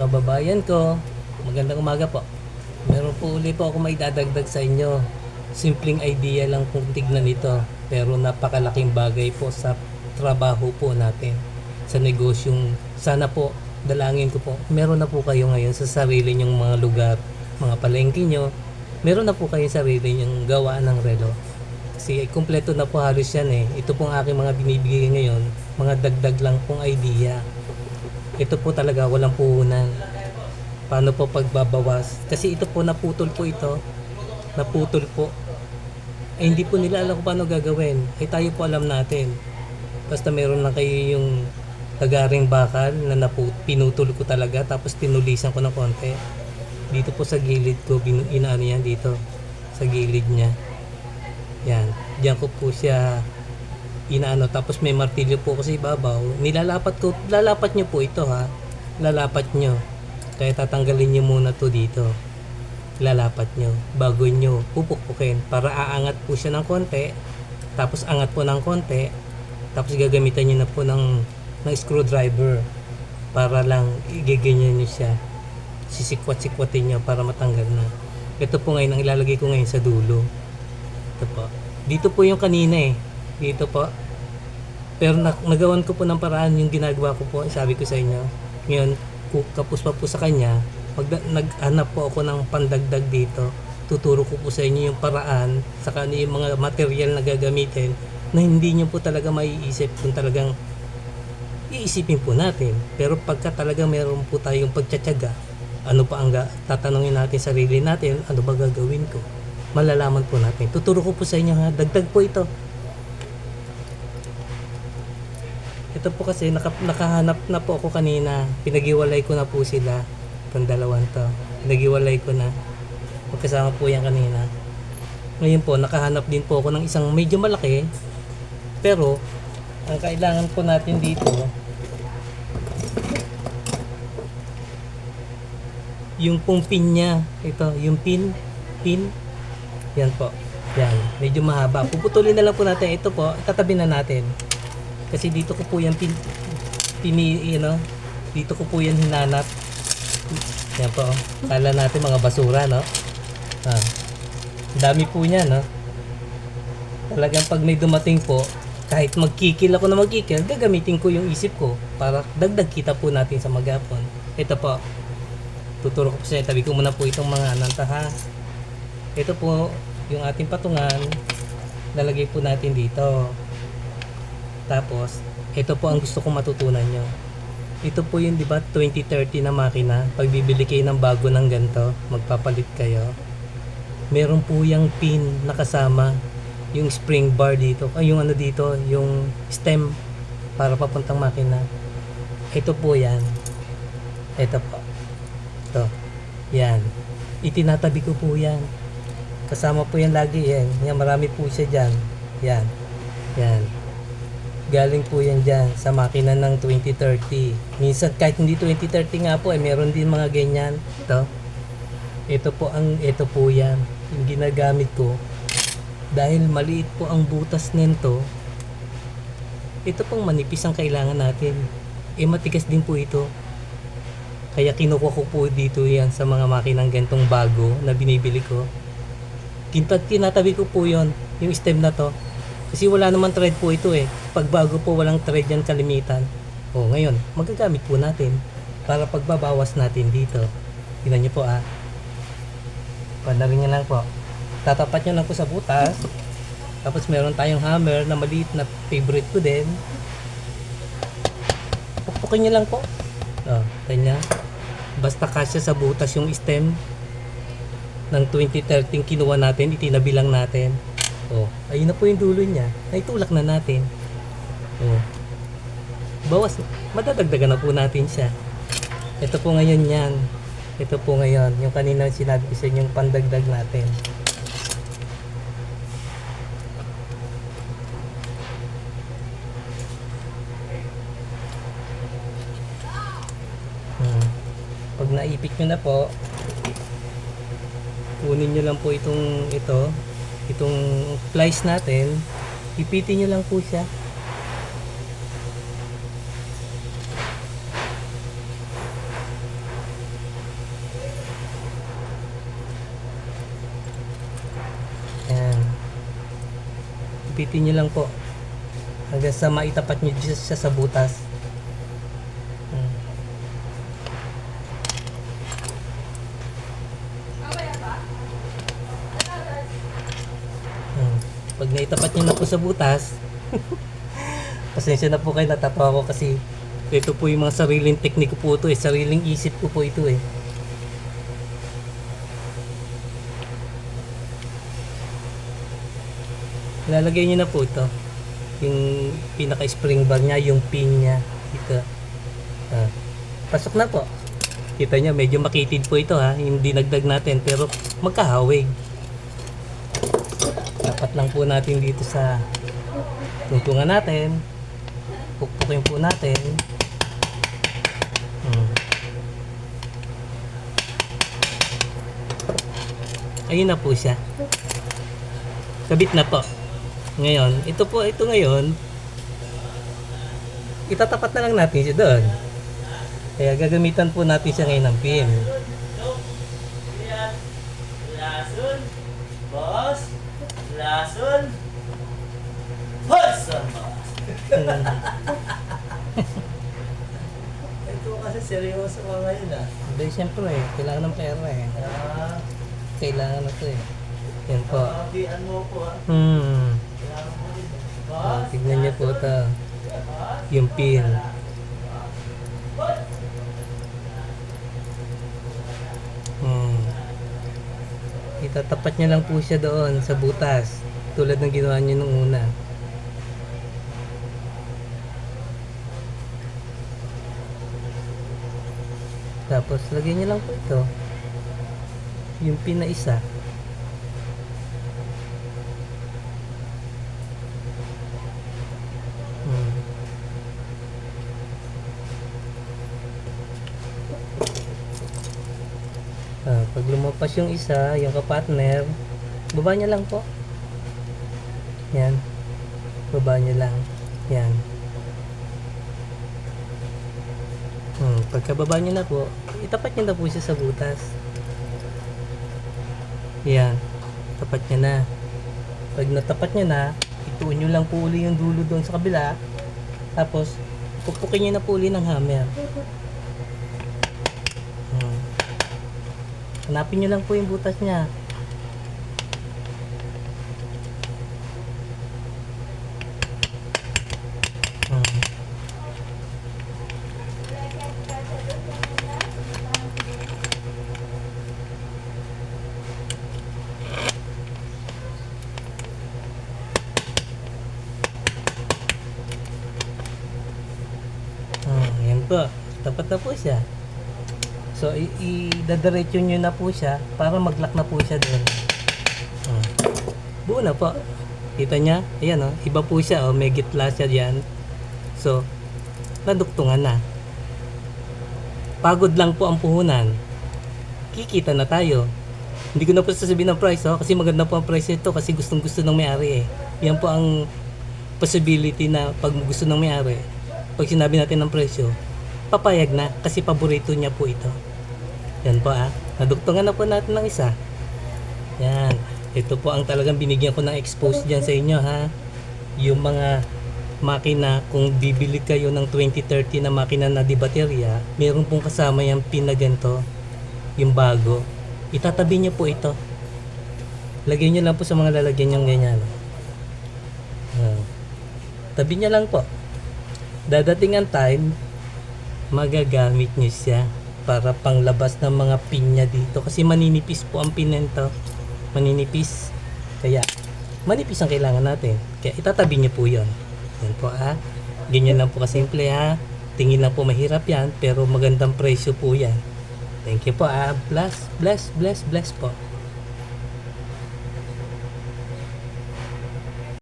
kababayan ko, magandang umaga po. Meron po uli po ako may dadagdag sa inyo. Simpleng idea lang kung tignan ito. Pero napakalaking bagay po sa trabaho po natin. Sa negosyong sana po, dalangin ko po, meron na po kayo ngayon sa sarili nyong mga lugar, mga palengke nyo. Meron na po kayo sarili nyong gawa ng relo. Kasi kumpleto na po halos yan eh. Ito pong aking mga binibigay ngayon, mga dagdag lang pong idea ito po talaga walang puhunan. Paano po pagbabawas? Kasi ito po naputol po ito. Naputol po. Eh hindi po nila alam kung paano gagawin. Eh tayo po alam natin. Basta meron lang kayo yung tagaring bakal na napu- pinutol ko talaga tapos tinulisan ko ng konti. Dito po sa gilid ko, binu- inaano yan dito. Sa gilid niya. Yan. Diyan ko po siya inaano tapos may martilyo po kasi ibabaw nilalapat ko lalapat nyo po ito ha? Lalapat nyo kaya tatanggalin nyo muna to dito. Lalapat nyo bago nyo pupukpukin para aangat po siya ng konti tapos angat po ng konti tapos gagamitan nyo na po ng, ng screwdriver para lang igiganyan nyo siya. Sisikwat-sikwatin nyo para matanggal na. Ito po ngayon ang ilalagay ko ngayon sa dulo. Ito po. Dito po yung kanina eh dito po. Pero na, nagawan ko po ng paraan yung ginagawa ko po, sabi ko sa inyo. Ngayon, kapos pa po sa kanya, pag naghanap po ako ng pandagdag dito, tuturo ko po sa inyo yung paraan, saka ano yung mga material na gagamitin na hindi nyo po talaga maiisip kung talagang iisipin po natin. Pero pagka talaga meron po tayong pagtsatsaga, ano pa ang tatanungin natin sarili natin, ano ba gagawin ko? Malalaman po natin. Tuturo ko po sa inyo ha, dagdag po ito. Ito po kasi naka, nakahanap na po ako kanina. Pinagiwalay ko na po sila. Itong dalawang to. Pinagiwalay ko na. Magkasama po yan kanina. Ngayon po, nakahanap din po ako ng isang medyo malaki. Pero, ang kailangan po natin dito, yung pong pin niya. Ito, yung pin. Pin. Yan po. Yan. Medyo mahaba. Puputulin na lang po natin. Ito po, tatabi na natin. Kasi dito ko po yan pin, pini, you know, dito ko po yan hinanap. Yan po. Kala natin mga basura, no? Ah. Dami po niya, no? Talagang pag may dumating po, kahit magkikil ako na magkikil, gagamitin ko yung isip ko para dagdag kita po natin sa magapon. Ito po. Tuturo ko po sa inyo. Tabi ko muna po itong mga nanta ha. Ito po yung ating patungan. Lalagay po natin dito. Tapos, ito po ang gusto kong matutunan nyo. Ito po yung, di ba, 2030 na makina. Pag bibili kayo ng bago ng ganito, magpapalit kayo. Meron po yung pin na kasama. Yung spring bar dito. Ay, yung ano dito, yung stem para papuntang makina. Ito po yan. Ito po. Ito. Yan. Itinatabi ko po yan. Kasama po yan lagi yan. Yan, marami po siya dyan. Yan. Yan. Galing po yan dyan sa makina ng 2030. Minsan kahit hindi 2030 nga po, eh, meron din mga ganyan. Ito. Ito po ang, ito po yan. Yung ginagamit ko. Dahil maliit po ang butas nito, ito pong manipis ang kailangan natin. Eh matigas din po ito. Kaya kinukuha ko po dito yan sa mga makinang gantong bago na binibili ko. Tinta- tinatabi ko po yon yung stem na to. Kasi wala naman thread po ito eh. Pag bago po walang thread yan kalimitan. O ngayon, magagamit po natin para pagbabawas natin dito. Tingnan niyo po ah. Panarin niyo lang po. Tatapat niyo lang po sa butas. Tapos meron tayong hammer na maliit na favorite ko din. Pukpukin niyo lang po. Oh, kanya. Basta kasya sa butas yung stem ng 2013 kinuha natin, itinabi lang natin. Oh, ayun na po yung dulo niya. Naitulak na natin. Oh. Bawas, madadagdagan na po natin siya. Ito po ngayon yan. Ito po ngayon, yung kanina sinabi ko sa yung pandagdag natin. Hmm. Pag naipit nyo na po, kunin nyo lang po itong ito, itong plies natin, ipitin nyo lang po siya. Gupitin nyo lang po. Hanggang sa maitapat nyo siya sa butas. Hmm. Hmm. Pag naitapat nyo na po sa butas, pasensya na po kayo natatawa ko kasi ito po yung mga sariling teknik ko po ito eh. Sariling isip ko po ito eh. Lalagay niyo na po ito. Yung pinaka-spring bar niya, yung pin niya. Ito. Ah. Pasok na po. Kita niyo, medyo makitid po ito ha. Hindi nagdag natin, pero magkahawig. Dapat lang po natin dito sa tungtungan natin. Pukpukin po natin. Hmm. Ayun na po siya. Kabit na po. Ngayon, ito po, ito ngayon, itatapat na lang natin siya doon. Kaya gagamitan po natin siya ngayon ng pin. Lason. Boss. Lason. Boss. Ito kasi seryoso ka ngayon ah. Hindi, siyempre, eh, kailangan ng pera eh. Ah, Kailangan na to eh. Yan po. Pakabian mo ko ah. Hmm. Boss. tignan niyo po ito. Yung pin. Hmm. Itatapat niya lang po siya doon sa butas. Tulad ng ginawa niyo nung una. Tapos lagyan niyo lang po ito. Yung pin na isa. Ah, pag lumabas yung isa, yung kapartner, baba niya lang po. Yan. Baba niya lang. Yan. Hmm, pagkababa niya na po, itapat niya na po siya sa butas. Yan. Tapat niya na. Pag natapat niya na, ituon niyo lang po uli yung dulo doon sa kabila. Tapos, pupukin niyo na po uli ng hammer. Hanapin niyo lang po yung butas niya. Hmm. Hmm, yan po. Tapat na po siya. So, i-dadiretso nyo na po siya para mag-lock na po siya doon. Hmm. Buo na po. Kita niya? Ayan oh. Iba po siya oh. May gitla siya dyan. So, naduktungan na. Pagod lang po ang puhunan. Kikita na tayo. Hindi ko na po sasabihin ng price oh. Kasi maganda po ang price nito kasi gustong gusto ng may-ari eh. Yan po ang possibility na pag gusto ng may-ari. Pag sinabi natin ng presyo, papayag na kasi paborito niya po ito. Yan po ah. Naduktungan na po natin ng isa. Yan. Ito po ang talagang binigyan ko ng expose dyan sa inyo ha. Yung mga makina, kung bibili kayo ng 2030 na makina na di baterya, meron pong kasama yung pin na ganito, yung bago. Itatabi niyo po ito. Lagyan niyo lang po sa mga lalagyan niyong ganyan. Ah. Tabi niya lang po. Dadating ang time, magagamit niyo siya para panglabas ng mga pin niya dito. Kasi maninipis po ang pin nito. Maninipis. Kaya, manipis ang kailangan natin. Kaya itatabi niyo po yon. Yan po ha. Ganyan lang po kasimple ha. Tingin lang po mahirap yan, pero magandang presyo po yan. Thank you po ah. Bless, bless, bless, bless po.